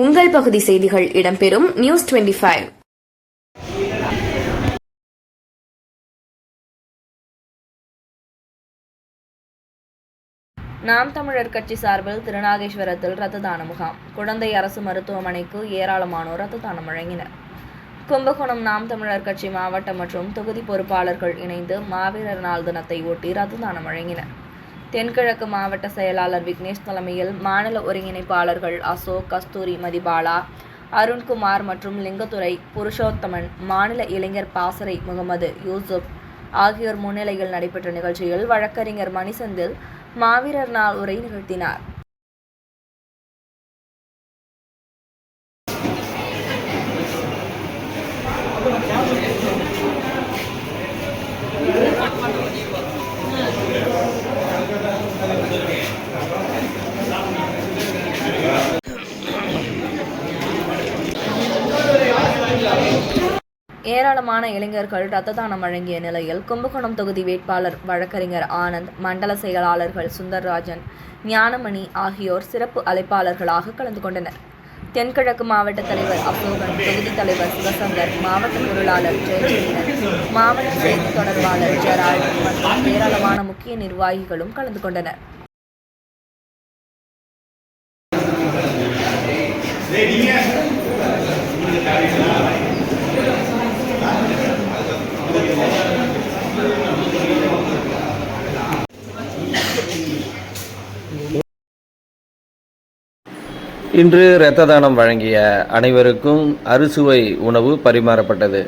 உங்கள் பகுதி செய்திகள் இடம்பெறும் நியூஸ் டுவெண்டி ஃபைவ். நாம் தமிழர் கட்சி சார்பில் திருநாகேஸ்வரத்தில் ரத்த தான முகாம். குழந்தை அரசு மருத்துவமனைக்கு ஏராளமானோர் ரத்த தானம் வழங்கினர். கும்பகோணம் நாம் தமிழர் கட்சி மாவட்ட மற்றும் தொகுதி பொறுப்பாளர்கள் இணைந்து மாவீரர் நாள் தினத்தை ஒட்டி ரத்த தானம் வழங்கினர். தென்கிழக்கு மாவட்ட செயலாளர் விக்னேஷ் தலைமையில் மாநில ஒருங்கிணைப்பாளர்கள் அசோக் கஸ்தூரி மதிபாலா அருண்குமார் மற்றும் லிங்கத்துரை புருஷோத்தமன் மாநில இளைஞர் பாசறை முகமது யூசுப் ஆகியோர் முன்னிலையில் நடைபெற்ற நிகழ்ச்சியில் வழக்கறிஞர் மணிசந்தில் மாவீரர் நாள் உரை நிகழ்த்தினார். ஏராளமான இளைஞர்கள் ரத்த தானம் வழங்கிய நிலையில் கும்பகோணம் தொகுதி வேட்பாளர் வழக்கறிஞர் ஆனந்த் மண்டல செயலாளர்கள் சுந்தர்ராஜன் ஞானமணி ஆகியோர் சிறப்பு அழைப்பாளர்களாக கலந்து கொண்டனர். தென்கிழக்கு மாவட்ட தலைவர் அசோகன் தொகுதி தலைவர் சிவசங்கர் மாவட்ட பொருளாளர் ஜெயச்சந்திரன் மாவட்ட செய்தி தொடர்பாளர் ஜெரால்ட் மற்றும் ஏராளமான முக்கிய நிர்வாகிகளும் கலந்து கொண்டனர். இன்று இரத்த தானம் வழங்கிய அனைவருக்கும் அறுசுவை உணவு பரிமாறப்பட்டது.